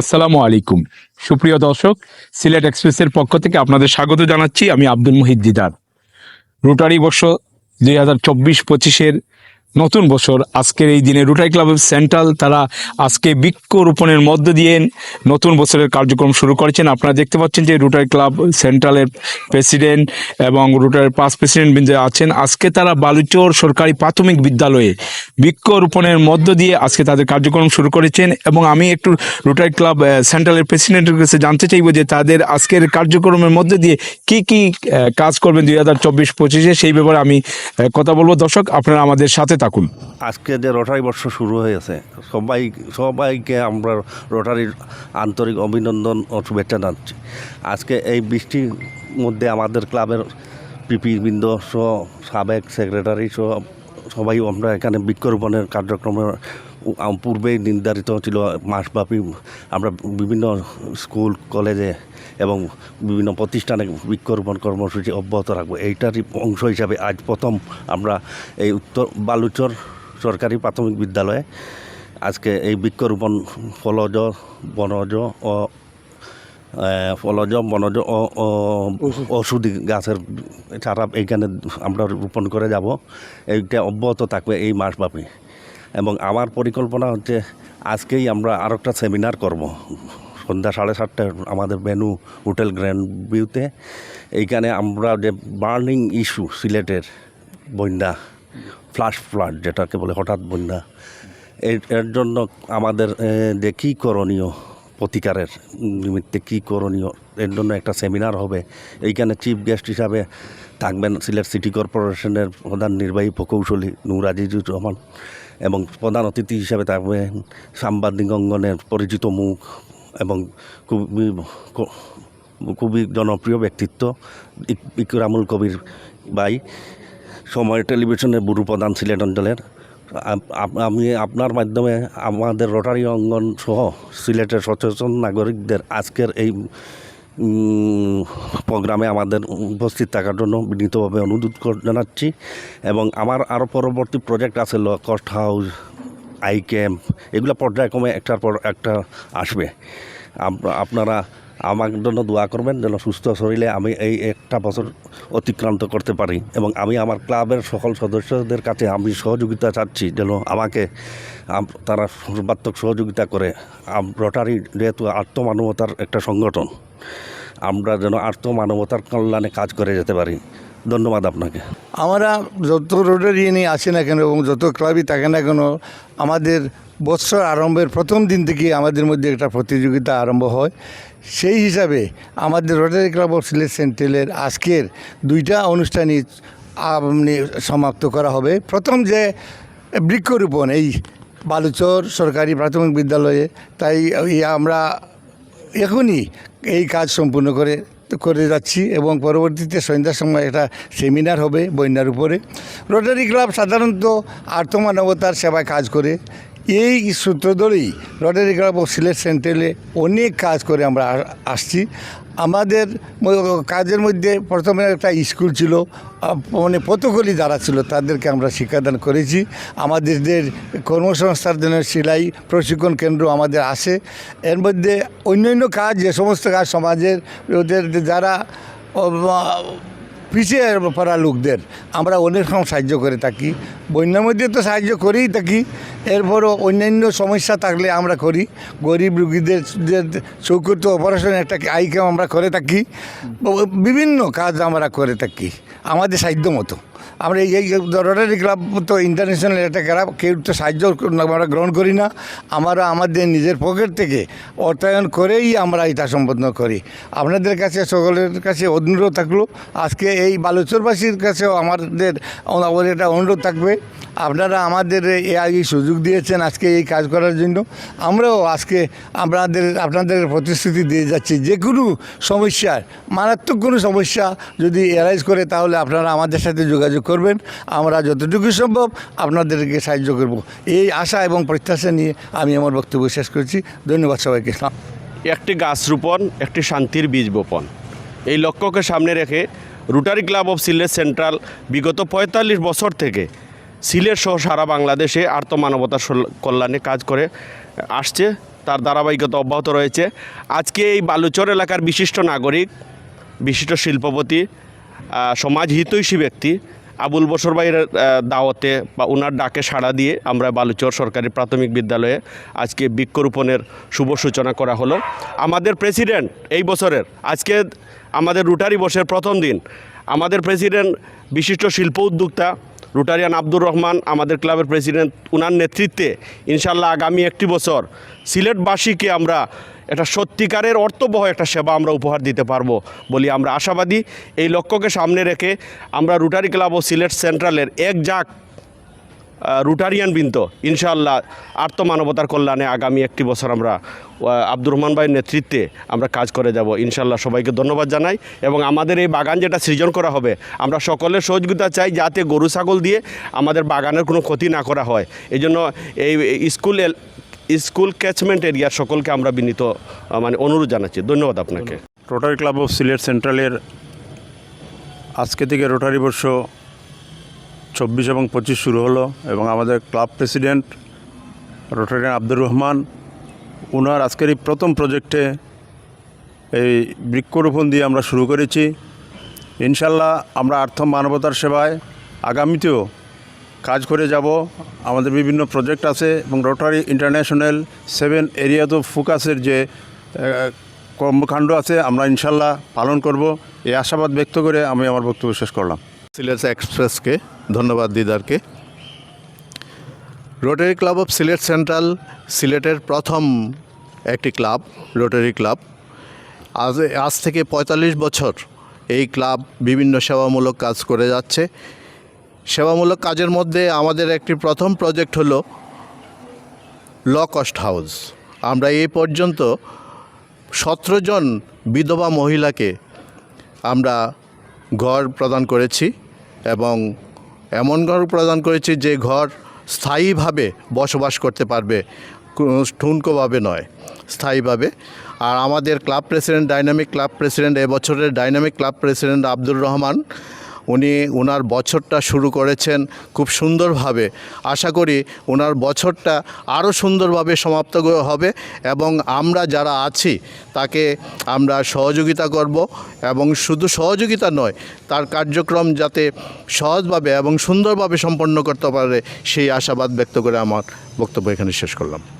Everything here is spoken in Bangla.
আসসালামু আলাইকুম। সুপ্রিয় দর্শক, সিলেট এক্সপ্রেসের পক্ষ থেকে আপনাদের স্বাগত জানাচ্ছি। আমি আব্দুল মুহিদ দিদার। রোটারি বর্ষ দুই হাজার চব্বিশ পঁচিশের নতুন বছর। আজকের এই দিনে রোটারি ক্লাব সেন্ট্রাল তারা আজকে বৃক্ষরোপণের মধ্য দিয়ে নতুন বছরের কার্যক্রম শুরু করেছেন। আপনারা দেখতে পাচ্ছেন যে রোটারি ক্লাব সেন্ট্রালের প্রেসিডেন্ট এবং রোটারির পাস প্রেসিডেন্ট বৃন্দ আছেন। আজকে তারা বালুচর সরকারি প্রাথমিক বিদ্যালয়ে বৃক্ষরোপণের মধ্য দিয়ে আজকে তাদের কার্যক্রম শুরু করেছেন এবং আমি একটু রোটারি ক্লাব সেন্ট্রালের প্রেসিডেন্টের কাছে জানতে চাইব যে তাদের আজকের কার্যক্রমের মধ্যে দিয়ে কি কি কাজ করবেন দুই হাজার চব্বিশ পঁচিশে সেই ব্যাপারে আমি কথা বলব। দর্শক, আপনারা আমাদের সাথে থাকুন। আজকে যে রোটারি বর্ষ শুরু হয়েছে, সবাই সবাইকে আমরা রোটারির আন্তরিক অভিনন্দন ও শুভেচ্ছা জানাচ্ছি। আজকে এই বৃষ্টির মধ্যে আমাদের ক্লাবের পিপি বৃন্দ সহ সাবেক সেক্রেটারি সহ সবাই আমরা এখানে বৃক্ষরোপণের কার্যক্রমের পূর্বেই নির্ধারিত ছিল, মাসব্যাপী আমরা বিভিন্ন স্কুল, কলেজে এবং বিভিন্ন প্রতিষ্ঠানে বৃক্ষরোপণ কর্মসূচি অব্যাহত রাখব। এইটারই অংশ হিসাবে আজ প্রথম আমরা এই উত্তর, বালুচর সরকারি প্রাথমিক বিদ্যালয়ে আজকে এই বৃক্ষরোপণ ফলজ, বনজ ও ফলজ, বনজ ওষুধি গাছের চারা এইখানে আমরা রোপণ করে যাব। এইটা অব্যাহত থাকবে এই মাসব্যাপী। এবং আমার পরিকল্পনা হচ্ছে আজকেই আমরা আর একটা সেমিনার করব। সন্ধ্যা সাড়ে সাতটায় আমাদের ভেনু হোটেল গ্র্যান্ড ভিউতে এইখানে আমরা যে বার্নিং ইস্যু সিলেটের বন্যা ফ্লাশ ফ্লাড যেটাকে বলে, হঠাৎ বন্যা, এর জন্য আমাদের যে কী করণীয় প্রতিকারের নিমিত্তে কী করণীয়? এর জন্য একটা সেমিনার হবে। এইখানে চিফ গেস্ট হিসাবে থাকবেন সিলেট সিটি কর্পোরেশনের প্রধান নির্বাহী প্রকৌশলী নূর আজিজুর রহমান এবং প্রধান অতিথি হিসাবে থাকবেন সাংবাদিক অঙ্গনের পরিচিত মুখ এবং খুবই খুবই জনপ্রিয় ব্যক্তিত্ব ইক- ইকরামুল কবির বাই সময় টেলিভিশনের বুড়ু প্রধান সিলেট অঞ্চলের আমি আপনার মাধ্যমে আমাদের রোটারি অঙ্গন সহ সিলেটের সচেতন নাগরিকদের আজকের এই প্রোগ্রামে আমাদের উপস্থিত থাকার জন্য বিনীতভাবে অনুরোধ জানাচ্ছি এবং আমার আরও পরবর্তী প্রজেক্ট আছে কস্ট হাউস আই ক্যাম্প এগুলো পর্যায়ক্রমে একটার পর একটা আসবে। আপনারা আমার জন্য দোয়া করবেন যেন সুস্থ শরীরে আমি এই একটা বছর অতিক্রান্ত করতে পারি এবং আমি আমার ক্লাবের সকল সদস্যদের কাছে আমি সহযোগিতা চাচ্ছি যেন আমাকে তারা সর্বাত্মক সহযোগিতা করে। রোটারি যেহেতু আত্মমানবতার একটা সংগঠন, আমরা যেন আত্মমানবতার কল্যাণে কাজ করে যেতে পারি। ধন্যবাদ আপনাকে। আমরা যত রোডারি নিয়ে আসি না কেন এবং যত ক্লাবই থাকে না কেন, আমাদের বৎসর আরম্ভের প্রথম দিন থেকে আমাদের মধ্যে একটা প্রতিযোগিতা আরম্ভ হয়। সেই হিসাবে আমাদের রোটারি ক্লাব অফ সিলেট সেন্ট্রেলের আজকের দুইটা অনুষ্ঠানই আপনি সমাপ্ত করা হবে। প্রথম যে বৃক্ষরোপণ, এই বালুচর সরকারি প্রাথমিক বিদ্যালয়ে, তাই আমরা এখনই এই কাজ সম্পূর্ণ করে করে যাচ্ছি এবং পরবর্তীতে সন্ধ্যার সময় একটা সেমিনার হবে বন্যার উপরে। রোটারি ক্লাব সাধারণত আর্থমানবতার সেবায় কাজ করে। এই সূত্র ধরেই রোটারি ক্লাব ও সিলেট সেন্ট্রালে অনেক কাজ করে আমরা আসছি। আমাদের কাজের মধ্যে প্রথমে একটা স্কুল ছিল। মানে পতকলি যারা ছিল তাদেরকে আমরা শিক্ষাদান করেছি। আমাদের কর্মসংস্থার জন্য সেলাই, প্রশিক্ষণ কেন্দ্র আমাদের আসে এর মধ্যে অন্যান্য কাজ, যে সমস্ত কাজ সমাজের, ওদের যারা পিছিয়ে পড়া লোকদের। আমরা অনেক রকম সাহায্য করে থাকি। বন্যার মধ্যে তো সাহায্য করেই থাকি। এরপরও অন্যান্য সমস্যা থাকলে আমরা করি। গরিব রুগীদের চৌকুত অপারেশন একটা আইকাম আমরা করে থাকি। বিভিন্ন কাজ আমরা করে থাকি। আমাদের সাধ্য মতো। আমরা এই রোটারি ক্লাব তো ইন্টারন্যাশনাল একটা ক্লাব, কেউ তো সাহায্য আমরা গ্রহণ করি না। আমরা আমাদের নিজের পকেট থেকে অর্থায়ন করেই আমরা এটা সম্পন্ন করি। আপনাদের কাছে সকলের কাছে অনুরোধ থাকল, আজকে এই বালুচরবাসীর কাছেও আমাদের এটা অনুরোধ থাকবে। আপনারা আমাদের এই সুযোগ দিয়েছেন আজকে এই কাজ করার জন্য। আমরাও আজকে আপনাদের আপনাদের প্রতিশ্রুতি দিয়ে যাচ্ছি। যে কোনো সমস্যার, মারাত্মক কোনো সমস্যা যদি এরাইজ করে, তাহলে আপনারা আমাদের সাথে যোগাযোগ করবেন। আমরা যতটুকু সম্ভব আপনাদেরকে সাহায্য করব। এই আশা এবং প্রত্যাশা নিয়ে আমি আমার বক্তব্য শেষ করছি। ধন্যবাদ সবাইকে। একটি গাছ রোপণ, একটি শান্তির বীজ বপন। এই লক্ষ্যকে সামনে রেখে Rotary club of Sylhet central বিগত পঁয়তাল্লিশ বছর থেকে সিলেট সহ সারা বাংলাদেশে আর্থমানবতার সল- কল্যাণে কাজ করে আসছে। তার ধারাবাহিকতা অব্যাহত রয়েছে। আজকে এই বালুচর এলাকার বিশিষ্ট নাগরিক, বিশিষ্ট শিল্পপতি সমাজ হিতৈষী ব্যক্তি আবুল বসর ভাইয়ের দাওয়াতে বা ওনার ডাকে সাড়া দিয়ে আমরা বালুচর সরকারি প্রাথমিক বিদ্যালয়ে আজকে বৃক্ষরোপণের শুভ সূচনা করা হলো। আমাদের প্রেসিডেন্ট এই বছরের, আজকে আমাদের রুটারি বসের প্রথম দিন। আমাদের প্রেসিডেন্ট বিশিষ্ট শিল্প উদ্যোক্তা রুটারিয়ান আব্দুর রহমান, আমাদের ক্লাবের প্রেসিডেন্ট, উনার নেতৃত্বে ইনশাল্লাহ আগামী একটি বছর সিলেটবাসীকে আমরা একটা সত্যিকারের অর্থবহ একটা সেবা আমরা উপহার দিতে পারব বলি আমরা আশাবাদী। এই লক্ষ্যকে সামনে রেখে আমরা রুটারি ক্লাব ও সিলেট সেন্ট্রালের এক জাক রুটারিয়ান বৃন্দ, ইনশাআল্লাহ আর্তমানবতার কল্যাণে আগামী একটি বছর আমরা আব্দুর রহমান ভাইয়ের নেতৃত্বে আমরা কাজ করে যাব। ইনশাআল্লাহ সবাইকে ধন্যবাদ জানাই এবং আমাদের এই বাগান যেটা সৃজন করা হবে, আমরা সকলের সহযোগিতা চাই যাতে গরু ছাগল দিয়ে আমাদের বাগানের কোনো ক্ষতি না করা হয়। এই জন্য এই স্কুল স্কুল ক্যাচমেন্ট এরিয়ার সকলকে আমরা বিনীত মানে অনুরোধ জানাচ্ছি। ধন্যবাদ আপনাকে। রোটারি ক্লাব অফ সিলেট সেন্ট্রালের আজকে থেকে রোটারি বর্ষ চব্বিশ এবং পঁচিশ শুরু হলো এবং আমাদের club president Rotarian Abdur Rahman ওনার আজকের এই প্রথম প্রজেক্টে এই বৃক্ষরোপণ দিয়ে আমরা শুরু করেছি। ইনশাল্লাহ আমরা আর্থ মানবতার সেবায় আগামীতেও কাজ করে যাব। আমাদের বিভিন্ন প্রজেক্ট আছে এবং রোটারি ইন্টারন্যাশনাল সেভেন এরিয়া তো ফোকাসের যে কর্মকাণ্ড আছে, আমরা ইনশাল্লাহ পালন করব। এই আশাবাদ ব্যক্ত করে আমি আমার বক্তব্য শেষ করলাম। সিলেট এক্সপ্রেসকে ধন্যবাদ দিদারকে। Rotary club of Sylhet central সিলেটের প্রথম একটি ক্লাব রোটারি ক্লাব আজ আজ থেকে পঁয়তাল্লিশ বছর এই ক্লাব বিভিন্ন সেবামূলক কাজ করে যাচ্ছে। সেবামূলক কাজের মধ্যে আমাদের একটি প্রথম প্রজেক্ট হলো ল কস্ট হাউস আমরা এই পর্যন্ত সতেরো জন বিধবা মহিলাকে আমরা ঘর প্রদান করেছি এবং এমন ঘর প্রদান করেছি যে ঘর স্থায়ীভাবে বসবাস করতে পারবে, ঠুনকোভাবে নয়, স্থায়ীভাবে। আর আমাদের club president, dynamic club president, এবছরের dynamic club president Abdur Rahman উনি ওনার বছরটা শুরু করেছেন খুব সুন্দরভাবে। আশা করি ওনার বছরটা আরও সুন্দরভাবে সমাপ্ত হবে এবং আমরা যারা আছি তাকে আমরা সহযোগিতা করব এবং শুধু সহযোগিতা নয়, তার কার্যক্রম যাতে সহজভাবে এবং সুন্দরভাবে সম্পন্ন করতে পারে সেই আশাবাদ ব্যক্ত করে আমার বক্তব্য এখানে শেষ করলাম।